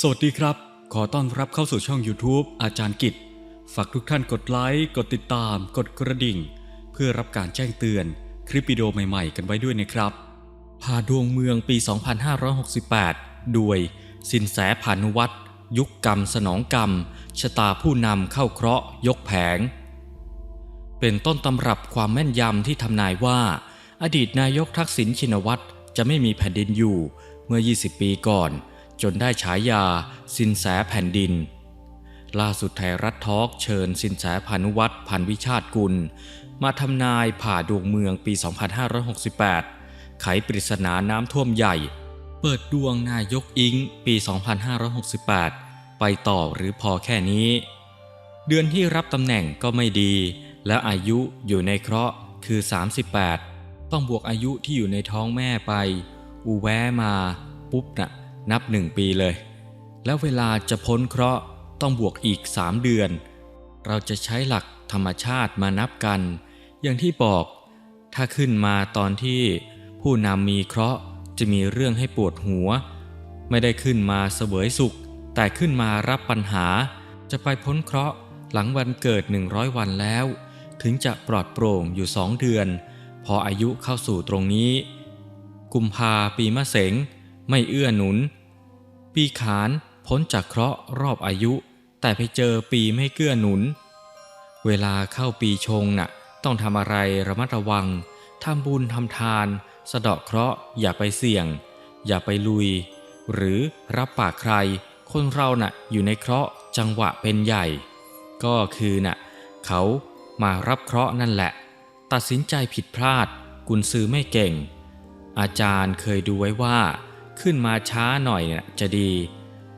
สวัสดีครับ ขอต้อนรับเข้าสู่ช่อง YouTube อาจารย์กิจ ฝากทุกท่านกดไลค์ กดติดตาม กดกระดิ่ง เพื่อรับการแจ้งเตือนคลิปวิดีโอใหม่ๆ กันไว้ด้วยนะครับ พาดวงเมืองปี 2568 ด้วย สินแสผานุวัตรยุคกรรมสนองกรรม ชะตาผู้นำเข้าเคราะห์ยกแผง เป็นต้นตำรับความแม่นยำที่ทำนายว่า อดีตนายกทักษิณชินวัตรจะไม่มีแผ่นดินอยู่เมื่อ 20 ปีก่อน จนได้ฉายาสินแสแผ่นดิน ล่าสุดไทยรัฐทอล์กเชิญสินแสพานุวัตรพันวิชาติกุล มาทำนายผ่าดวงเมืองปี 2568 ไขปริศนาน้ำท่วมใหญ่ เปิดดวงนายกอิงปี 2568 ไปต่อหรือพอแค่นี้ เดือนที่รับตำแหน่งก็ไม่ดี และอายุอยู่ในเคราะห์คือ 38 ต้องบวกอายุที่อยู่ในท้องแม่ไป อูแวมาปุ๊บนะ่ะ นับหนึ่งปีเลย แล้วเวลาจะพ้นเคราะห์ต้องบวกอีก3เดือน เราจะใช้หลักธรรมชาติมานับกัน อย่างที่บอก ถ้าขึ้นมาตอนที่ผู้นำมีเคราะห์จะมีเรื่องให้ปวดหัว ไม่ได้ขึ้นมาเสวยสุข แต่ขึ้นมารับปัญหา จะไปพ้นเคราะห์หลังวันเกิด 100 วันแล้ว ถึงจะปลอดโปร่งอยู่สองเดือน พออายุเข้าสู่ตรงนี้ กุมภาปีมะเสง ไม่เอื้อหนุน ปีขานพ้นจากเคราะห์รอบอายุ แต่ไปเจอปีไม่เกื้อหนุน เวลาเข้าปีชงน่ะ ต้องทำอะไรระมัดระวังทำบุญทำทาน สะเดาะเคราะห์อย่าไปเสี่ยง อย่าไปลุย หรือรับปากใคร คนเราน่ะอยู่ในเคราะห์จังหวะเป็นใหญ่ ก็คือน่ะเขามารับเคราะห์นั่นแหละ ตัดสินใจผิดพลาด กุนซือไม่เก่ง อาจารย์เคยดูไว้ว่า ขึ้นมาช้าหน่อยนะจะดี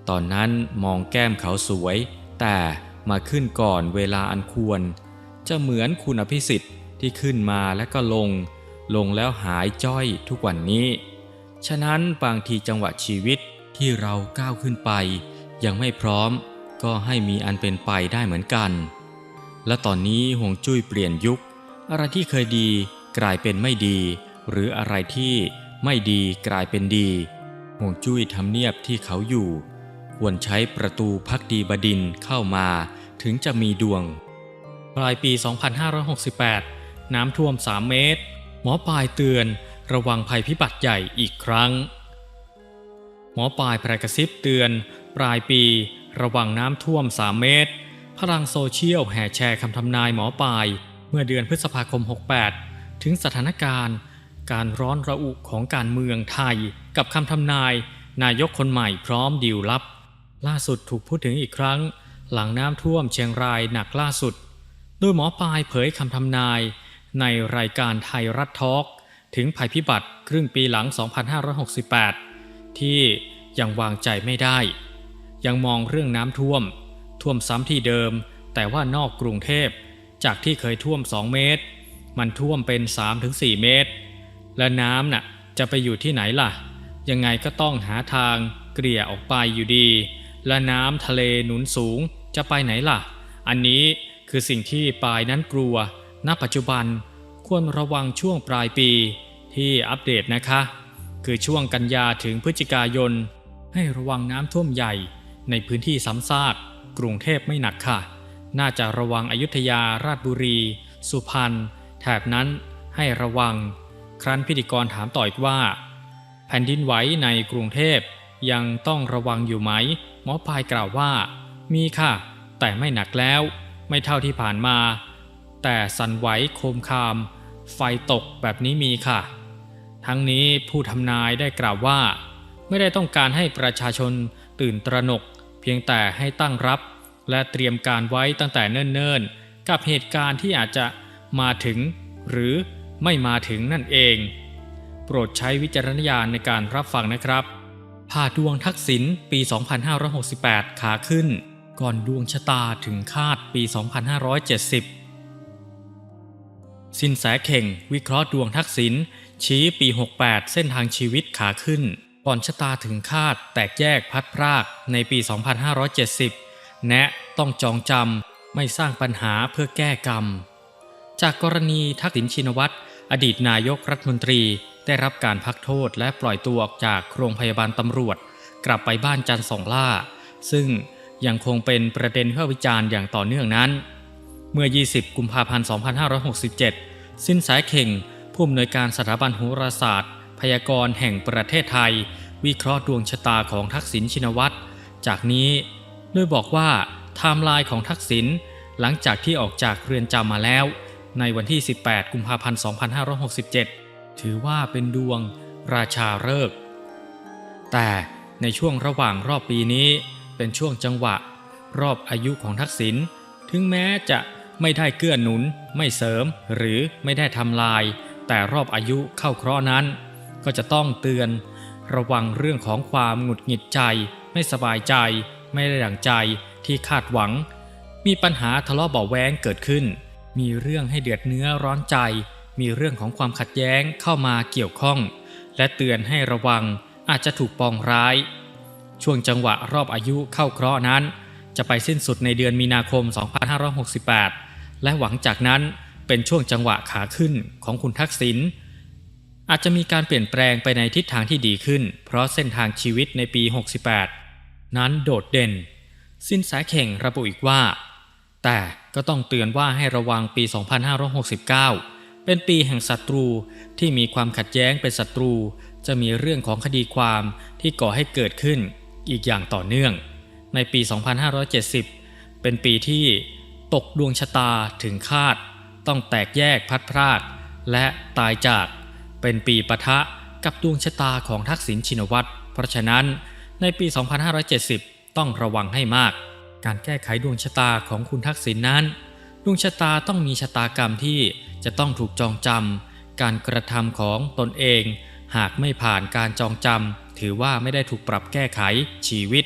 ตอนนั้นมองแก้มเขาสวย แต่มาขึ้นก่อนเวลาอันควร จะเหมือนคุณอภิสิทธิ์ที่ขึ้นมาแล้วก็ลง ลงแล้วหายจ้อยทุกวันนี้ ฉะนั้นบางทีจังหวะชีวิตที่เราก้าวขึ้นไป ยังไม่พร้อม ก็ให้มีอันเป็นไปได้เหมือนกัน และตอนนี้ห่วงจุ้ยเปลี่ยนยุค อะไรที่เคยดีกลายเป็นไม่ดี หรืออะไรที่ไม่ดีกลายเป็นดี ห่วงจุ้ยทำเนียบที่เขาอยู่ ควรใช้ประตูพักดีบดินเข้ามาถึงจะมีดวง ปลายปี 2568 น้ำท่วม 3 เมตร หมอปลายเตือนระวังภัยพิบัติใหญ่อีกครั้ง หมอปลายประกระซิบเตือน ปลายปีระวังน้ำท่วม 3 เมตร พลังโซเชียลแห่แชร์คำทำนายหมอปลาย เมื่อเดือนพฤษภาคม 68 ถึงสถานการณ์ การร้อนระอุของการเมืองไทย กับคำทำนาย นายกคนใหม่พร้อมดีลลับ ล่าสุดถูกพูดถึงอีกครั้ง หลังน้ำท่วมเชียงรายหนักล่าสุด โดยหมอปลายเผยคำทำนาย ในรายการไทยรัฐทอล์กถึงภัยพิบัติครึ่งปีหลัง 2568 ที่ยังวางใจไม่ได้ ยังมองเรื่องน้ำท่วม ท่วมซ้ำที่เดิม แต่ว่านอกกรุงเทพ จากที่เคยท่วม 2 เมตร มันท่วมเป็น 3-4 เมตร และน้ำน่ะจะไปอยู่ที่ไหนล่ะ ยังไงก็ต้องหาทางเกลี่ยออกไปอยู่ดี และน้ำทะเลหนุนสูงจะไปไหนล่ะ อันนี้คือสิ่งที่ปายนั้นกลัว ณ ปัจจุบันควรระวังช่วงปลายปีที่อัปเดตนะคะ คือช่วงกันยาถึงพฤศจิกายน ให้ระวังน้ำท่วมใหญ่ในพื้นที่ซ้ำซากกรุงเทพไม่หนักค่ะ น่าจะระวังอยุธยาราชบุรี สุพรรณแถบนั้นให้ระวัง ครั้นพิธีกรถามต่ออีกว่า แผ่นดินไหวในกรุงเทพยังต้องระวังอยู่ไหม หมอปลายกล่าวว่า มีค่ะ แต่ไม่หนักแล้ว ไม่เท่าที่ผ่านมา แต่สั่นไหวโคมคาม ไฟตกแบบนี้มีค่ะ ทั้งนี้ผู้ทำนายได้กล่าวว่า ไม่ได้ต้องการให้ประชาชนตื่นตระหนก เพียงแต่ให้ตั้งรับ และเตรียมการไว้ตั้งแต่เนิ่นๆ กับเหตุการณ์ที่อาจจะมาถึง หรือ ไม่มาถึงนั่นเอง โปรดใช้วิจารณญาณในการรับฟังนะครับผ่าดวงทักษิณปี 2568 ขาขึ้น ก่อนดวงชะตาถึงคาดปี 2570 สินแสเข่งวิเคราะห์ดวงทักษิณชี้ปี 68 เส้นทางชีวิตขาขึ้น ก่อนชะตาถึงคาดแตกแยกพัดพรากในปี 2570 แนะต้องจองจำไม่สร้างปัญหาเพื่อแก้กรรม จากกรณีทักษิณชินวัตรอดีตนายกรัฐมนตรี ได้รับการพักโทษและปล่อยตัวออกจากโรงพยาบาลตำรวจ กลับไปบ้านจันทร์สองล่า ซึ่งยังคงเป็นประเด็นวิพากษ์วิจารณ์อย่างต่อเนื่องนั้น เมื่อ 20 กุมภาพันธ์ 2567 สิ้นสายเข่ง ผู้อำนวยการสถาบันโหราศาสตร์ พยากรณ์แห่งประเทศไทย วิเคราะห์ดวงชะตาของทักษิณชินวัตร จากนี้โดยบอกว่าไทม์ไลน์ของทักษิณหลังจากที่ออกจากเรือนจำมาแล้ว ในวันที่ 18 กุมภาพันธ์ 2567 ถือว่าเป็นดวงราชาฤกษ์แต่ในช่วงระหว่างรอบปีนี้เป็นช่วงจังหวะ รอบอายุของทักษิณถึงแม้จะไม่ได้เกื้อหนุน ไม่เสริมหรือไม่ได้ทำลาย แต่รอบอายุเข้าเคราะห์นั้น ก็จะต้องเตือน ระวังเรื่องของความหงุดหงิดใจ ไม่สบายใจ ไม่ได้ดั่งใจที่คาดหวัง มีปัญหาทะเลาะเบาะแว้งเกิดขึ้น มีเรื่องให้เดือดเนื้อร้อนใจ มีเรื่องของความขัดแย้งเข้ามาเกี่ยวข้อง และเตือนให้ระวังอาจจะถูกปองร้าย ช่วงจังหวะรอบอายุเข้าเคราะห์นั้น จะไปสิ้นสุดในเดือนมีนาคม 2568 และหวังจากนั้นเป็นช่วงจังหวะขาขึ้นของคุณทักษิณอาจจะมีการเปลี่ยนแปลงไปในทิศทางที่ดีขึ้น เพราะเส้นทางชีวิตในปี 68 นั้นโดดเด่น สิ้นสายเข่งระบุอีกว่า แต่ ก็ต้องเตือนว่าให้ระวังปี 2569 เป็นปีแห่งศัตรูที่มีความขัดแย้งเป็นศัตรู จะมีเรื่องของคดีความที่ก่อให้เกิดขึ้นอีกอย่างต่อเนื่อง ในปี 2570 เป็นปีที่ตกดวงชะตาถึงคาด ต้องแตกแยกพัดพรากและตายจากเป็นปีปะทะกับดวงชะตาของทักษิณชินวัตรเพราะฉะนั้นในปี 2570 ต้องระวังให้มาก การแก้ไขดวงชะตาของคุณทักษิณนนั้น ดวงชะตาต้องมีชะตากรรมที่จะต้องถูกจองจำการกระทำของตนเอง หากไม่ผ่านการจองจำถือว่าไม่ได้ถูกปรับแก้ไขชีวิต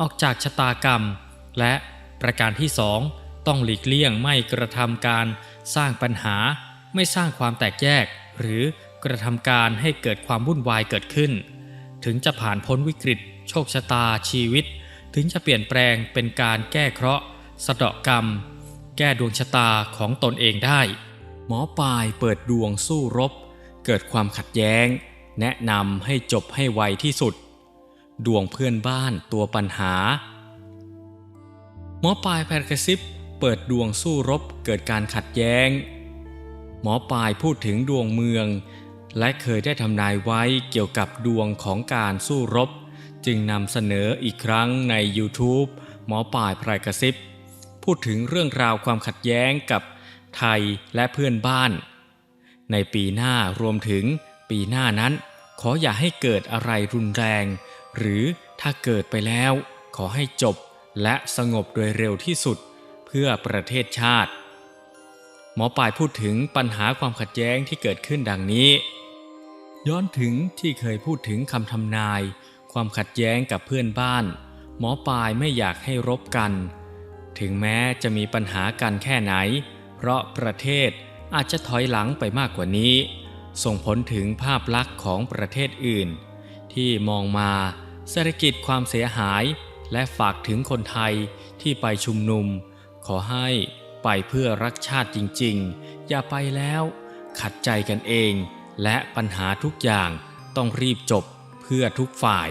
ออกจากชะตากรรม และประการที่สองต้องหลีกเลี่ยงไม่กระทำการสร้างปัญหา ไม่สร้างความแตกแยก หรือกระทำการให้เกิดความวุ่นวายเกิดขึ้น ถึงจะผ่านพ้นวิกฤต โชคชะตาชีวิต ถึงจะเปลี่ยนแปลงเป็นการแก้เคราะห์สะเดาะกรรม แก้ดวงชะตาของตนเองได้ หมอปลายเปิดดวงสู้รบ เกิดความขัดแย้ง แนะนำให้จบให้ไวที่สุด ดวงเพื่อนบ้านตัวปัญหา หมอปลายแพรกระซิบเปิดดวงสู้รบเกิดการขัดแย้ง หมอปลายพูดถึงดวงเมือง และเคยได้ทำนายไว้เกี่ยวกับดวงของการสู้รบ จึงนำเสนออีกครั้งใน YouTube หมอปลายแพรกระซิบ พูดถึงเรื่องราวความขัดแย้งกับไทยและเพื่อนบ้าน ในปีหน้ารวมถึงปีหน้านั้น ขออย่าให้เกิดอะไรรุนแรง หรือถ้าเกิดไปแล้ว ขอให้จบและสงบโดยเร็วที่สุดเพื่อประเทศชาติ หมอปลายพูดถึงปัญหาความขัดแย้งที่เกิดขึ้นดังนี้ ย้อนถึงที่เคยพูดถึงคำทำนาย ความขัดแย้งกับเพื่อนบ้าน หมอปลายไม่อยากให้รบกัน ถึงแม้จะมีปัญหากันแค่ไหน เพราะประเทศอาจจะถอยหลังไปมากกว่านี้ ส่งผลถึงภาพลักษณ์ของประเทศอื่น ที่มองมาเศรษฐกิจความเสียหาย และฝากถึงคนไทยที่ไปชุมนุม ขอให้ไปเพื่อรักชาติจริงๆ อย่าไปแล้ว ขัดใจกันเอง และปัญหาทุกอย่างต้องรีบจบ พื่อทุกฝ่าย